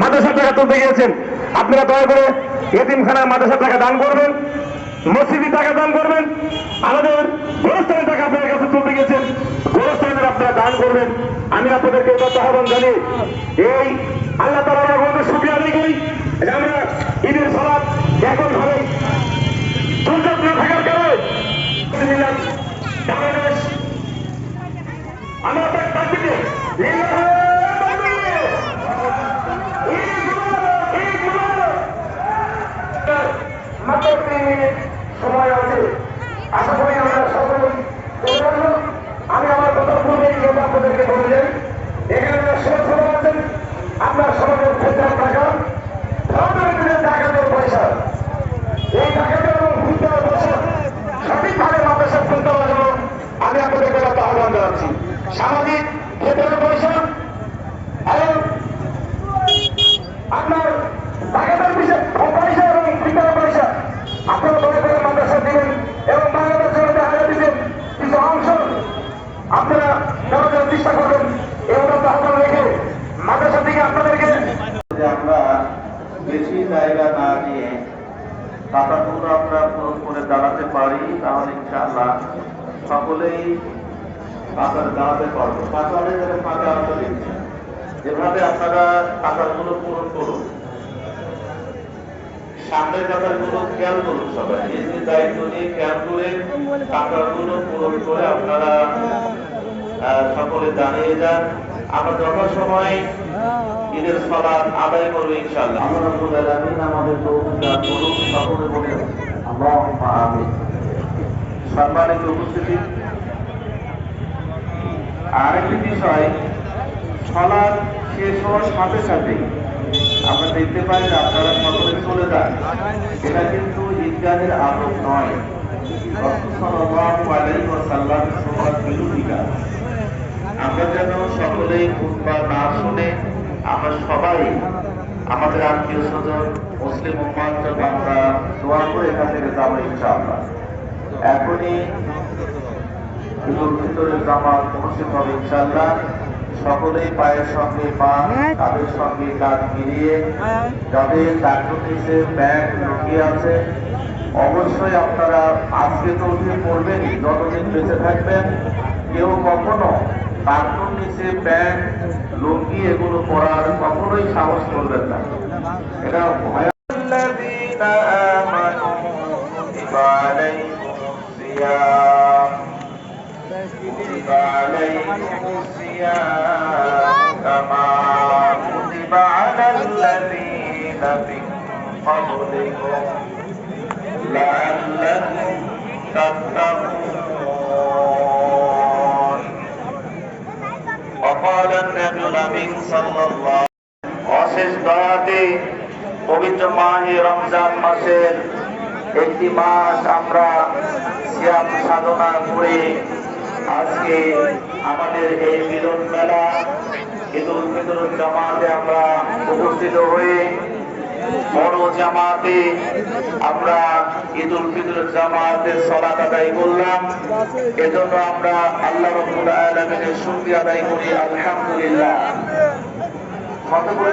মাদ্রাসার টাকা তুলতে গিয়েছেন। আপনারা দয়া করে এতিমখানায় মাদ্রাসার টাকা দান করবেন মসজিদি টাকা দান করবেন আমাদের গোরস্থানের টাকা আপনাদের কাছে তুলতে গেছেন গোরস্থানের আপনারা দান করবেন। আমি আপনাদেরকে এটা আহ্বান জানি এই আল্লাহ তালা আমাদের সুক্রিয়া আদায় করি আমরা ঈদের সলাপ এখন ভাবে দুর্যোগ না আমরা তার তাকবীরে, লিল্লাহে তাকবীর। ঈদ মুবারক, ঈদ মুবারক। মাত্র তিন মিনিট সময় আছে আশা করি আমরা সকলেই পৌঁছাবো। আমি আমার কথা পূর্বে যেটা বললেন এখানে আছেন আপনার সমাজের ক্ষেত্রে টাকা, ধর্মের বিরুদ্ধে ডাকাতের পয়সা। এই ডাকাতের এবং ভূতের পয়সা সঠিকভাবে মাদ্রাসা আমি আপনাদেরকে আহ্বান জানাচ্ছি। সামাজিক ক্ষেত্রের পয়সা এবং আপনার ডাকাতের বিষয় পয়সা এবং ভূতের পয়সা আপনারা দয়া করে মাদ্রাসা দিবেন এবং বাংলাদেশ জনতা হারিয়ে দিবেন কিছু অংশ আপনারা দেওয়ার জন্য চেষ্টা করবেন এই অনুরোধ আহ্বান রেখে মাদ্রাসা থেকে আপনাদেরকে যে আমরা বেশি জায়গা না নিয়ে টাকাগুলো আমরা পূরণ করে দাঁড়াতে পারি, তাহলে ইনশাআল্লাহ সকলেই টাকার দাঁড়াতে পারব। টাকা অনেক ফাঁকা দিচ্ছে এভাবে আপনারা টাকাগুলো পূরণ করুন, সামনের টাকাগুলো খেয়াল করুন সবাই। যে দায়িত্ব নিয়ে খেয়াল করে টাকাগুলো পূরণ করে আপনারা সকলে জানিয়ে যান। আমরা যথাসময় ঈদের সালাত আদায় করব ইনশাআল্লাহ। সম্মানিত উপস্থিতি। আরেকটি বিষয় শেষ হওয়ার সাথে সাথে আমরা দেখতে পাই যে আপনারা সকলে চলে যান। এটা কিন্তু ঈদগাহের আদব নয়। রাসূল সাল্লাল্লাহু আলাইহি আমরা যেন সকলেই খুতবা না শুনে আমরা সবাই আমাদের আত্মীয় স্বজন, মুসলিম দোয়া করে এখান থেকে যাব এখনই সকলেই পায়ের সঙ্গে সঙ্গে মিলিয়ে ব্যাগ আছে, অবশ্যই আপনারা আজকে তো উঠে পড়বেনই যতদিন বেঁচে থাকবেন, কেউ কখনো ডাক্তার নিচে ব্যাগ লুঙ্গি এগুলো পরার কখনোই সাহস করবেন না এটা ভয় الذين آمنوا كتب অশেষ দয়াতে পবিত্র মাহে রমজান মাসের একটি মাস আমরা সিয়াম সাধনা করে আজকে আমাদের এই মিলন মেলা, ঈদুল ফিতর জামাতে আমরা উপস্থিত হয়ে বড় জামাতে আমরা ঈদুল ফিতর জামাতের আদায় করলাম। এজন্য আমরা আল্লাহ আদায় করি, আলহামদুলিল্লাহ।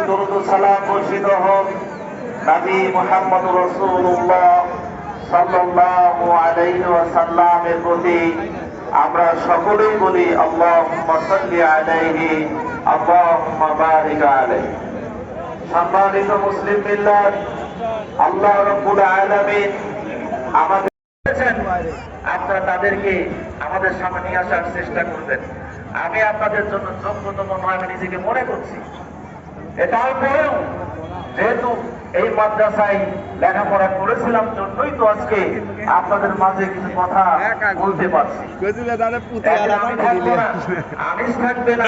দরুদ সালাম বর্ষিত হোক, নবী সাল্লাল্লাহু আলাইহি প্রতি আমরা সকলেই বলি, আল্লাহুম্মা সাল্লি আলাইহি, আল্লাহুম্মা বারিক আলাইহি। সম্মানিত মুসলিম মিল্লাত, আল্লাহ রাব্বুল আলামিন আমাদের আপনারা তাদেরকে আমাদের সামনে নিয়ে আসার চেষ্টা করবেন। আমি আপনাদের জন্য যোগ্যতম নয় আমি নিজেকে মনে করছি। এটাও পরেও যেহেতু এই মাদ্রাসায় লেখাপড়া করেছিলাম জন্যই তো আজকে আপনাদের মাঝে কিছু কথা বলতে পারছি। আমি থাকবে না।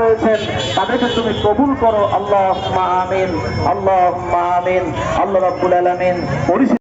রয়েছে করেছেন তাদেরকে তুমি কবুল করো। আল্লাহ আমিন আল্লাহ আমিন আল্লাহ রাব্বুল আলামিন।